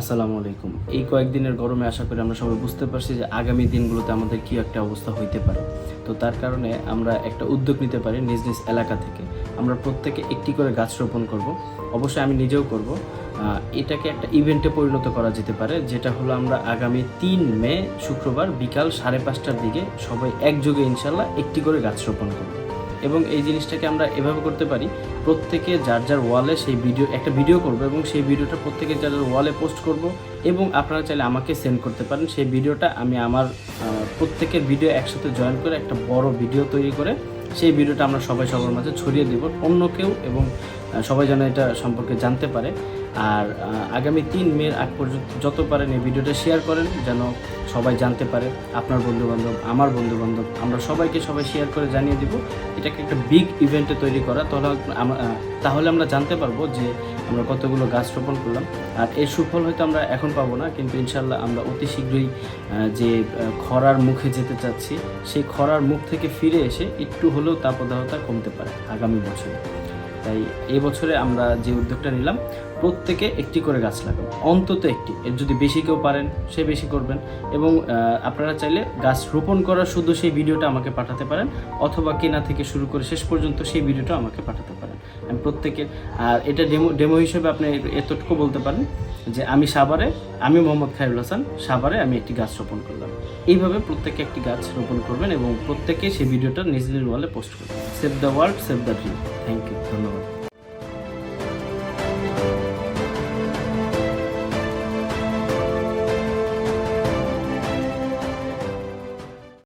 আসসালামু আলাইকুম। এই কয়েকদিনের গরমে আশা করি আমরা সবাই বুঝতে পারছি যে আগামী দিনগুলোতে আমাদের কি একটা অবস্থা হইতে পারে। তো তার কারণে আমরা একটা উদ্যোগ নিতে পারি নিজ নিজ এলাকা থেকে। আমরা প্রত্যেকে একটি করে গাছ রোপণ করব। অবশ্যই আমি নিজেও করব। এটাকে একটা ইভেন্টে পরিণত করা যেতে পারে, যেটা হলো আমরা আগামী তিন মে শুক্রবার বিকাল সাড়ে পাঁচটার দিকে সবাই একযোগে ইনশাল্লাহ একটি করে গাছ রোপণ করব। এবং এই জিনিসটাকে আমরা এভাবে করতে পারি, প্রত্যেকে যার যার ওয়ালে সেই ভিডিও একটা ভিডিও করব এবং সেই ভিডিওটা প্রত্যেকে যার যার ওয়ালে পোস্ট করব এবং আপনারা চাইলে আমাকে সেন্ড করতে পারেন। সেই ভিডিওটা আমি আমার প্রত্যেকের ভিডিও একসাথে জয়েন করে একটা বড় ভিডিও তৈরি করে সেই ভিডিওটা আমরা সবাই সবার মাঝে ছড়িয়ে দেব, অন্য কেউ এবং সবাই যেন এটা সম্পর্কে জানতে পারে। আর আগামী তিন মের আগ পর্যন্ত যত পারেন এই ভিডিওটা শেয়ার করেন, যেন সবাই জানতে পারে, আপনার বন্ধুবান্ধব, আমার বন্ধুবান্ধব, আমরা সবাইকে সবাই শেয়ার করে জানিয়ে দিব। এটাকে একটা বিগ ইভেন্টে তৈরি করা, তাহলে তাহলে আমরা জানতে পারব যে আমরা কতগুলো গাছ রোপণ করলাম। আর এর সুফল হয়তো আমরা এখন পাবো না, কিন্তু ইনশাল্লাহ আমরা অতি শীঘ্রই যে খরার মুখে যেতে চাচ্ছি, সেই খরার মুখ থেকে ফিরে এসে একটু হলেও তা তাপদাহতা কমতে পারে আগামী বছরে। তাই এই বছরে আমরা যে উদ্যোগটা নিলাম, প্রত্যেকে একটি করে গাছ লাগাবো অন্তত একটি। এর যদি বেশি কেউ পারেন, সে বেশি করবেন। এবং আপনারা চাইলে গাছ রোপণ করার শুধু সেই ভিডিওটা আমাকে পাঠাতে পারেন, অথবা কেনা থেকে শুরু করে শেষ পর্যন্ত সেই ভিডিওটা আমাকে পাঠাতে পারেন। আমি প্রত্যেকের আর এটা ডেমো ডেমো হিসেবে আপনি এতটুকু বলতে পারেন যে আমি সাভারে, আমি মোহাম্মদ খায়রুল হাসান, সাভারে আমি একটি গাছ রোপণ করলাম। এইভাবে প্রত্যেকে একটি গাছ রোপণ করবেন এবং প্রত্যেকে সেই ভিডিওটা নিজ নিজ ওয়ালে পোস্ট করবেন। Save the world save the dream thank you ধন্যবাদ।